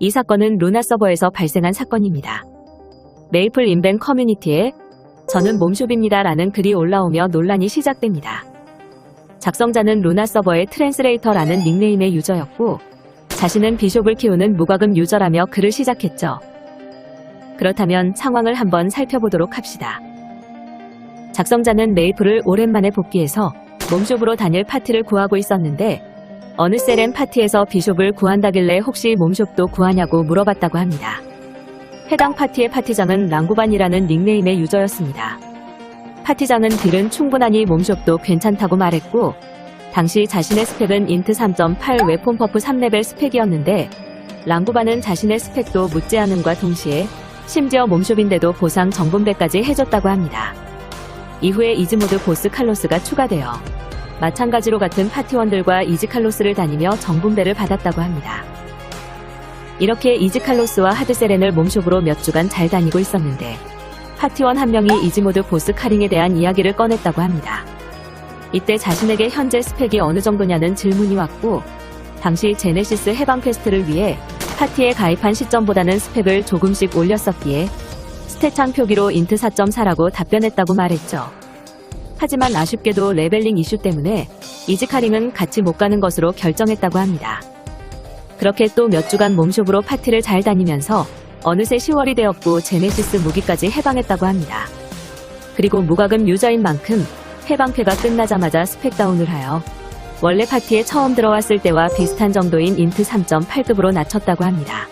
이 사건은 루나 서버에서 발생한 사건입니다. 메이플 인벤 커뮤니티에 저는 몸숍입니다 라는 글이 올라오며 논란이 시작됩니다. 작성자는 루나 서버의 트랜스레이터라는 닉네임의 유저였고 자신은 비숍을 키우는 무과금 유저라며 글을 시작했죠. 그렇다면 상황을 한번 살펴보도록 합시다. 작성자는 메이플을 오랜만에 복귀해서 몸숍으로 다닐 파티를 구하고 있었는데 어느 세렌 파티에서 비숍을 구한다길래 혹시 몸숍도 구하냐고 물어봤다고 합니다. 해당 파티의 파티장은 랑구반이라는 닉네임의 유저였습니다. 파티장은 딜은 충분하니 몸숍도 괜찮다고 말했고 당시 자신의 스펙은 인트 3.8 웨폰 퍼프 3레벨 스펙이었는데 랑구반은 자신의 스펙도 묻지 않음과 동시에 심지어 몸숍인데도 보상 정분배까지 해줬다고 합니다. 이후에 이즈모드 보스 칼로스가 추가되어 마찬가지로 같은 파티원들과 이즈칼로스를 다니며 정분배를 받았다고 합니다. 이렇게 이즈칼로스와 하드세렌을 몸숍으로 몇 주간 잘 다니고 있었는데 파티원 한 명이 이즈모드 보스 카링에 대한 이야기를 꺼냈다고 합니다. 이때 자신에게 현재 스펙이 어느 정도냐는 질문이 왔고 당시 제네시스 해방 퀘스트를 위해 파티에 가입한 시점보다는 스펙을 조금씩 올렸었기에 스탯창 표기로 인트 4.4라고 답변했다고 말했죠. 하지만 아쉽게도 레벨링 이슈 때문에 이즈카링은 같이 못 가는 것으로 결정했다고 합니다. 그렇게 또 몇 주간 몸숍으로 파티를 잘 다니면서 어느새 10월이 되었고 제네시스 무기까지 해방했다고 합니다. 그리고 무과금 유저인 만큼 해방패가 끝나자마자 스펙 다운을 하여 원래 파티에 처음 들어왔을 때와 비슷한 정도인 인트 3.8급으로 낮췄다고 합니다.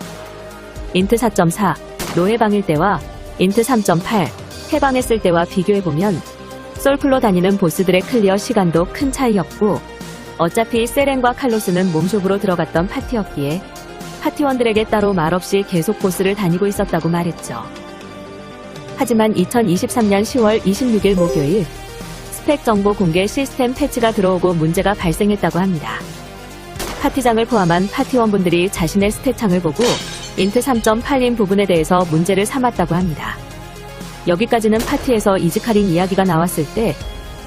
인트 4.4 노해방일 때와 인트 3.8 해방했을 때와 비교해보면 솔플로 다니는 보스들의 클리어 시간도 큰 차이였고 어차피 세렌과 칼로스는 몸숍으로 들어갔던 파티였기에 파티원들에게 따로 말없이 계속 보스를 다니고 있었다고 말했죠. 하지만 2023년 10월 26일 목요일 스펙 정보 공개 시스템 패치가 들어오고 문제가 발생했다고 합니다. 파티장을 포함한 파티원분들이 자신의 스탯창을 보고 인트 3.8인 부분에 대해서 문제를 삼았다고 합니다. 여기까지는 파티에서 이즈카린 이야기가 나왔을 때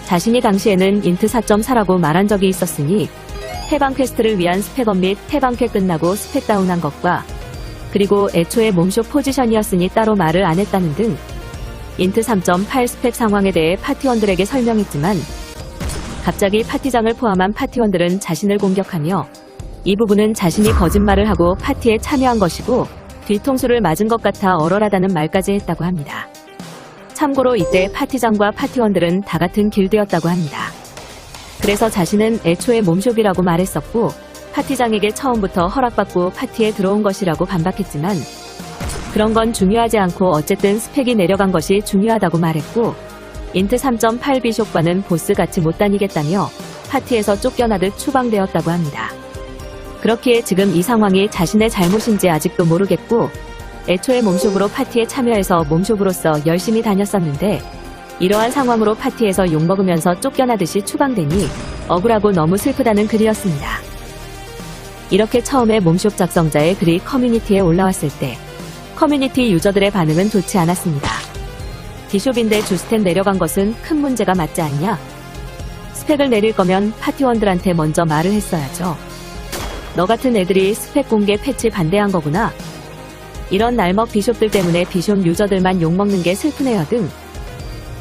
자신이 당시에는 인트 4.4라고 말한 적이 있었으니 해방 퀘스트를 위한 스펙업 및 해방캐 끝나고 스펙 다운한 것과 그리고 애초에 몸쇼 포지션이었으니 따로 말을 안 했다는 등 인트 3.8 스펙 상황에 대해 파티원들에게 설명했지만 갑자기 파티장을 포함한 파티원들은 자신을 공격하며 이 부분은 자신이 거짓말을 하고 파티에 참여한 것이고 뒤통수를 맞은 것 같아 얼얼하다는 말까지 했다고 합니다. 참고로 이때 파티장과 파티원들은 다 같은 길드였다고 합니다. 그래서 자신은 애초에 몸숍이라고 말했었고 파티장에게 처음부터 허락받고 파티에 들어온 것이라고 반박했지만 그런 건 중요하지 않고 어쨌든 스펙이 내려간 것이 중요하다고 말했고 인트 3.8 비숍과는 보스 같이 못 다니겠다며 파티에서 쫓겨나듯 추방되었다고 합니다. 그렇기에 지금 이 상황이 자신의 잘못인지 아직도 모르겠고 애초에 몸숍으로 파티에 참여해서 몸숍으로서 열심히 다녔었는데 이러한 상황으로 파티에서 욕먹으면서 쫓겨나듯이 추방되니 억울하고 너무 슬프다는 글이었습니다. 이렇게 처음에 몸숍 작성자의 글이 커뮤니티에 올라왔을 때 커뮤니티 유저들의 반응은 좋지 않았습니다. 디숍인데 주스템 내려간 것은 큰 문제가 맞지 않냐? 스펙을 내릴 거면 파티원들한테 먼저 말을 했어야죠. 너 같은 애들이 스펙 공개 패치 반대한 거구나. 이런 날먹 비숍들 때문에 비숍 유저들만 욕먹는 게 슬프네요 등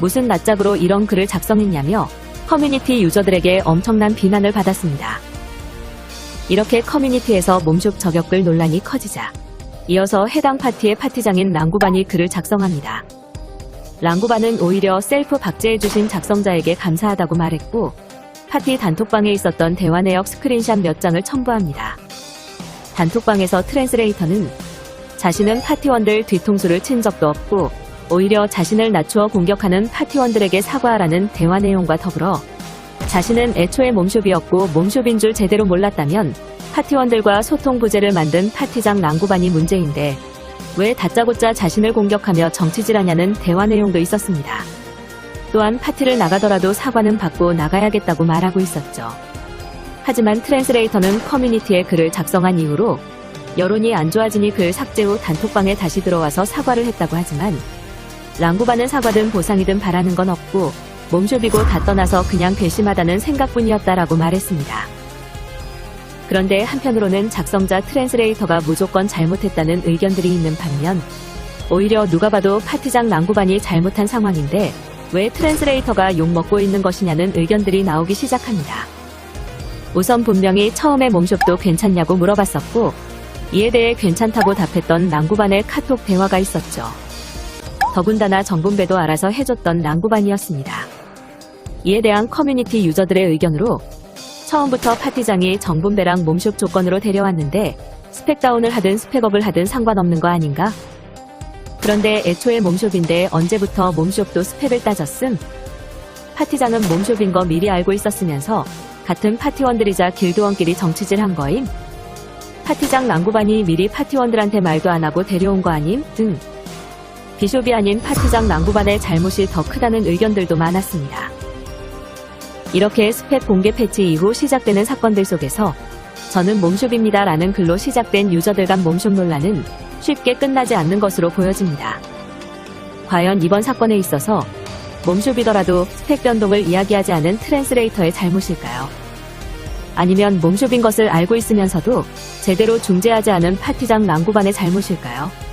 무슨 낯짝으로 이런 글을 작성했냐며 커뮤니티 유저들에게 엄청난 비난을 받았습니다. 이렇게 커뮤니티에서 몸숍 저격글 논란이 커지자 이어서 해당 파티의 파티장인 랑구반이 글을 작성합니다. 랑구반은 오히려 셀프 박제해주신 작성자에게 감사하다고 말했고 파티 단톡방에 있었던 대화 내역 스크린샷 몇 장을 첨부합니다. 단톡방에서 트랜스레이터는 자신은 파티원들 뒤통수를 친 적도 없고 오히려 자신을 낮추어 공격하는 파티원들에게 사과하라는 대화 내용과 더불어 자신은 애초에 몸숍이었고 몸숍인 줄 제대로 몰랐다면 파티원들과 소통 부재를 만든 파티장 랑구반이 문제인데 왜 다짜고짜 자신을 공격하며 정치질하냐는 대화 내용도 있었습니다. 또한 파티를 나가더라도 사과는 받고 나가야겠다고 말하고 있었죠. 하지만 트랜스레이터는 커뮤니티에 글을 작성한 이후로 여론이 안 좋아지니 글 삭제 후 단톡방에 다시 들어와서 사과를 했다고 하지만 랑구반은 사과든 보상이든 바라는 건 없고 몸숍이고 다 떠나서 그냥 괘씸하다는 생각뿐이었다라고 말했습니다. 그런데 한편으로는 작성자 트랜스레이터가 무조건 잘못했다는 의견들이 있는 반면 오히려 누가 봐도 파티장 랑구반이 잘못한 상황인데 왜 트랜스레이터가 욕먹고 있는 것이냐는 의견들이 나오기 시작합니다. 우선 분명히 처음에 몸숍도 괜찮냐고 물어봤었고 이에 대해 괜찮다고 답했던 랑구반의 카톡 대화가 있었죠. 더군다나 정분배도 알아서 해줬던 랑구반이었습니다. 이에 대한 커뮤니티 유저들의 의견으로 처음부터 파티장이 정분배랑 몸숍 조건으로 데려왔는데 스펙다운을 하든 스펙업을 하든 상관없는 거 아닌가? 그런데 애초에 몸숍인데 언제부터 몸숍도 스펙을 따졌음? 파티장은 몸숍인 거 미리 알고 있었으면서 같은 파티원들이자 길드원끼리 정치질 한 거임? 파티장 랑구반이 미리 파티원들한테 말도 안 하고 데려온 거 아님? 등. 비숍이 아닌 파티장 랑구반의 잘못이 더 크다는 의견들도 많았습니다. 이렇게 스펙 공개 패치 이후 시작되는 사건들 속에서 저는 몸숍입니다 라는 글로 시작된 유저들 간 몸숍 논란은 쉽게 끝나지 않는 것으로 보여집니다. 과연 이번 사건에 있어서 몸숍이더라도 스펙 변동을 이야기하지 않은 트랜스레이터의 잘못일까요? 아니면 몸숍인 것을 알고 있으면서도 제대로 중재하지 않은 파티장 랑구반의 잘못일까요?